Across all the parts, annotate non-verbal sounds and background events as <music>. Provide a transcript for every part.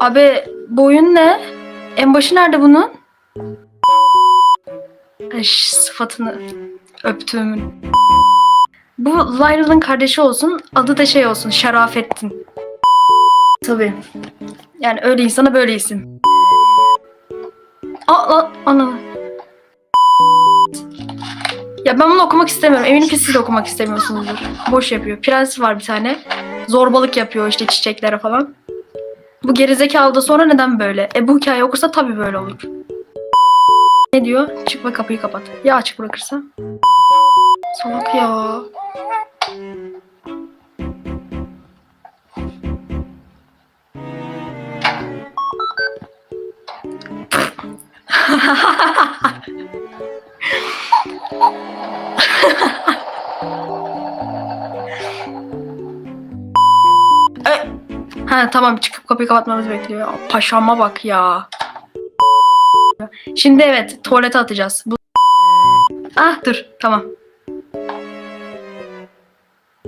Abi bu oyun ne? En başı nerede bunun? Şş, sıfatını öptüğümün. Bu Lyra'nın kardeşi olsun. Adı da şey olsun. Şerafettin. Tabii. Yani öyle insana böyle isim. Aa lan ana. Ya ben bunu okumak istemiyorum. Eminim ki siz de okumak istemiyorsunuzdur. Boş yapıyor. Prens var bir tane. Zorbalık yapıyor işte çiçeklere falan. Bu gerizekalı da sonra neden böyle? E bu hikaye okursa tabii böyle olur. Ne diyor? Çık ve kapıyı kapat. Ya açık bırakırsa? Salak ya. E, <laughs> Ha tamam çıkıp kapıyı kapatmamız bekliyor. Paşama bak ya. Şimdi evet tuvalete atacağız. Bu... Ah dur tamam.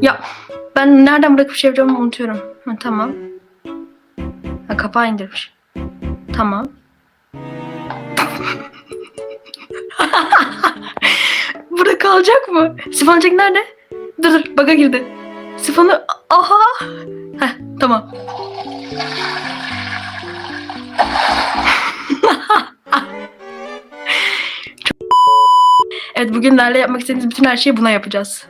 Ya ben nereden bırakıp şey yapacağımı unutuyorum. Ha, tamam. Ha, kapağı indirmiş. Tamam. <laughs> Burada kalacak mı? Sifoncuk nerede? Dur dur baga girdi. Sifonu aha. Heh tamam. Evet bugünlerle yapmak istediğimiz bütün her şeyi buna yapacağız.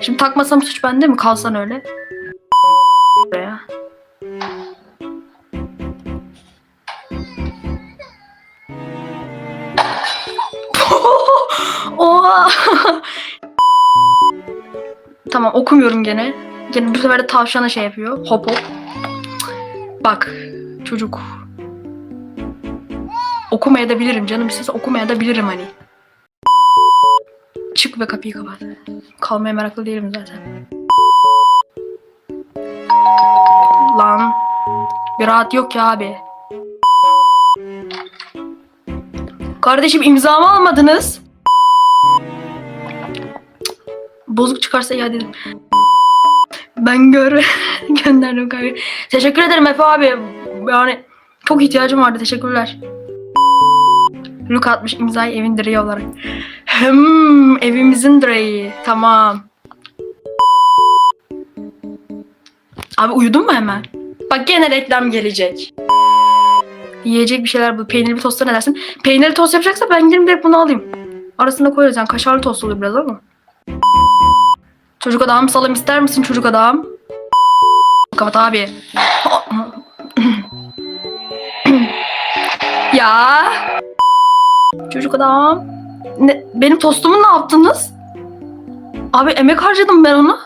Şimdi takmasam suç bende mi? Kalsan öyle. Buraya. <laughs> Oha! <laughs> tamam okumuyorum gene. Gene bu sefer de tavşana şey yapıyor. Hop hop. Bak çocuk. Okumaya da bilirim canım istese okumaya da bilirim hani. Çık ve kapıyı kapat. Kalmaya meraklı değilim zaten. Lan. Bir rahat yok ya abi. Kardeşim imzamı almadınız. Bozuk çıkarsa iade edin. Ben gör <laughs> gönderdim kanka. Teşekkür ederim Efe abi. Yani çok ihtiyacım vardı. Teşekkürler. Luke atmış imzayı evin direği olarak. Hmm, evimizin direği. Tamam. Abi uyudun mu hemen? Bak gene reklam gelecek. Yiyecek bir şeyler bu. Peynirli tosta ne dersin? Peynirli tost yapacaksa ben giderim direkt bunu alayım. Arasında koyarız yani kaşarlı tost olur biraz ama. Çocuk adam salam ister misin çocuk adam? Kapat abi. <clears throat> ya. Çocuk adam. Ne, benim tostumu ne yaptınız? Abi emek harcadım ben onu.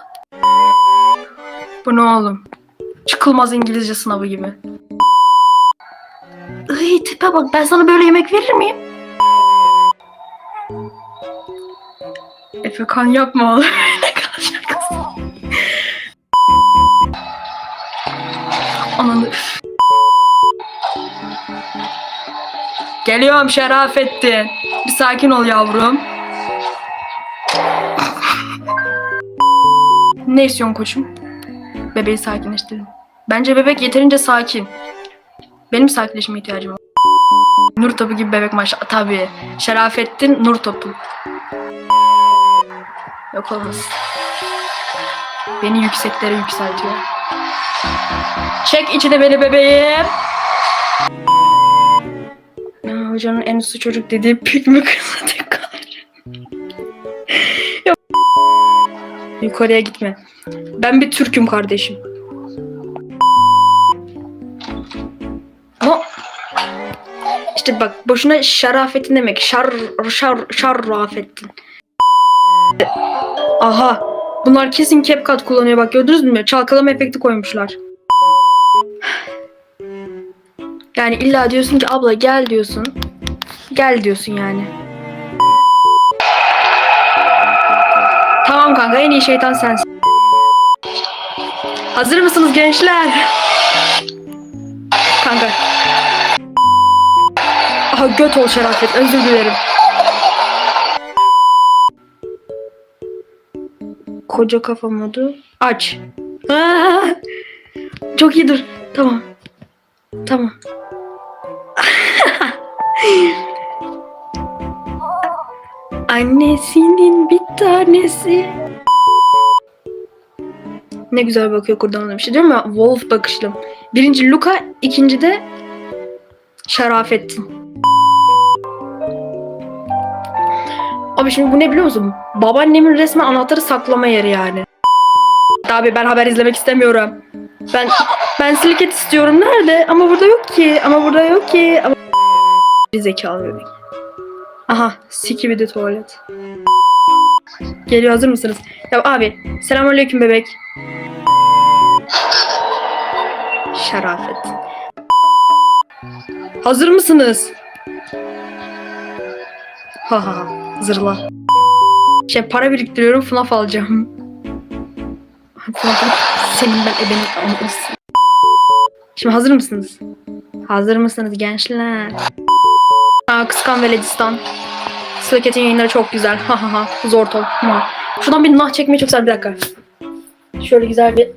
Bu ne oğlum? Çıkılmaz İngilizce sınavı gibi. Iy tipe bak ben sana böyle yemek verir miyim? Efe kan yapma oğlum. Ananı. Geliyorum Şerafettin. Bir sakin ol yavrum. ne istiyorsun koçum? Bebeği sakinleştirin. Bence bebek yeterince sakin. Benim sakinleşmeye ihtiyacım var. Nur topu gibi bebek maşallah. Tabii. Şerafettin nur topu. Yok olmaz. Beni yükseklere yükseltiyor. Çek içine beni bebeğim. Ya, hocanın en üstü çocuk dediği pik mi kızı. <laughs> Yukarıya gitme. Ben bir Türk'üm kardeşim. Ama işte bak boşuna şarafetin demek. Şar şar şarrafettin. Aha. Bunlar kesin CapCut kullanıyor bak gördünüz mü? Çalkalama efekti koymuşlar. Yani illa diyorsun ki abla gel diyorsun. Gel diyorsun yani. Tamam kanka en iyi şeytan sensin. Hazır mısınız gençler? Kanka. Aha göt ol şerafet özür dilerim. Koca kafa modu aç. Çok iyi dur. Tamam. Tamam. <laughs> Annesinin bir tanesi. Ne güzel bakıyor kurdan demiş. Değil mi? Wolf bakışlı. Birinci Luka, ikinci de Şerafettin. Abi şimdi bu ne biliyor musun? Babaannemin resmen anahtarı saklama yeri yani. Abi ben haber izlemek istemiyorum. Ben ben siliket istiyorum. Nerede? Ama burada yok ki. Ama burada yok ki. Ama zekalı bebek. Aha, siki bir de tuvalet. Geliyor hazır mısınız? Ya abi, selamünaleyküm bebek. Şerafet. Hazır mısınız? Ha ha ha, zırla. Şey para biriktiriyorum, FNAF alacağım. Senin ben ebenin anlasın. Şimdi hazır mısınız? Hazır mısınız gençler? Aa, Kıskan Veledistan. Slaket'in yayınları çok güzel. Ha ha ha. Zor top. Ha. Şuradan bir nah çekmeyi çok güzel. Bir dakika. Şöyle güzel bir...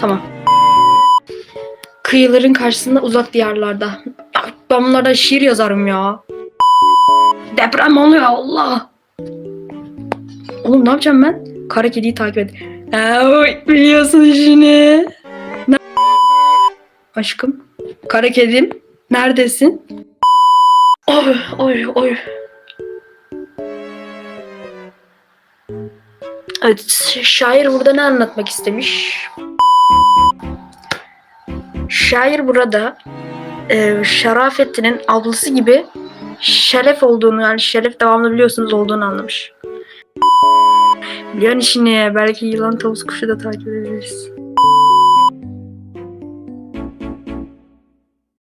Tamam. Kıyıların karşısında uzak diyarlarda. Ya, Ben bunlardan şiir yazarım ya. Deprem oluyor Allah. Oğlum ne yapacağım ben? Kara kediyi takip et. Aa, biliyorsun işini. Ne- Aşkım. Kara kedim. Neredesin? Oy oy oy. Evet, şair burada ne anlatmak istemiş? Şair burada e, Şerafettin'in ablası gibi şeref olduğunu yani şeref devamlı biliyorsunuz olduğunu anlamış. Biliyorsun işini belki yılan tavus kuşu da takip edebiliriz.